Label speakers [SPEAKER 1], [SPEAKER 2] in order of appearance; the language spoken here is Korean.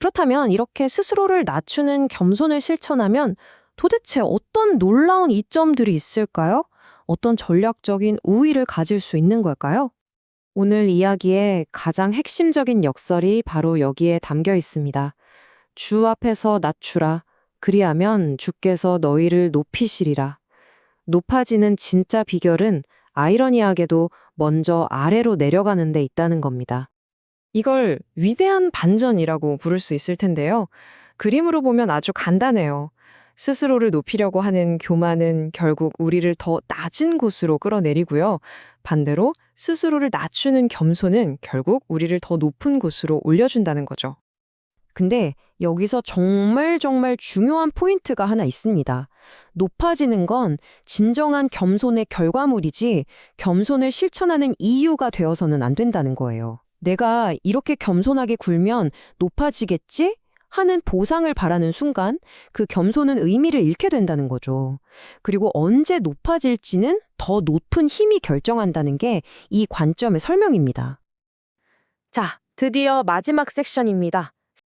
[SPEAKER 1] 그렇다면 이렇게 스스로를 낮추는 겸손을 실천하면 도대체 어떤 놀라운 이점들이 있을까요? 어떤 전략적인 우위를 가질 수 있는 걸까요? 오늘 이야기의 가장 핵심적인 역설이 바로 여기에 담겨 있습니다. 주 앞에서 낮추라. 그리하면 주께서 너희를 높이시리라. 높아지는 진짜 비결은 아이러니하게도 먼저 아래로 내려가는 데 있다는 겁니다. 이걸 위대한 반전이라고 부를 수 있을 텐데요. 그림으로 보면 아주 간단해요. 스스로를 높이려고 하는 교만은 결국 우리를 더 낮은 곳으로 끌어내리고요. 반대로 스스로를 낮추는 겸손은 결국 우리를 더 높은 곳으로 올려준다는 거죠. 근데 여기서 정말 정말 중요한 포인트가 하나 있습니다. 높아지는 건 진정한 겸손의 결과물이지 겸손을 실천하는 이유가 되어서는 안 된다는 거예요. 내가 이렇게 겸손하게 굴면 높아지겠지? 하는 보상을 바라는 순간 그 겸손은 의미를 잃게 된다는 거죠. 그리고 언제 높아질지는 더 높은 힘이 결정한다는 게 이 관점의 설명입니다. 자, 드디어 마지막 섹션입니다.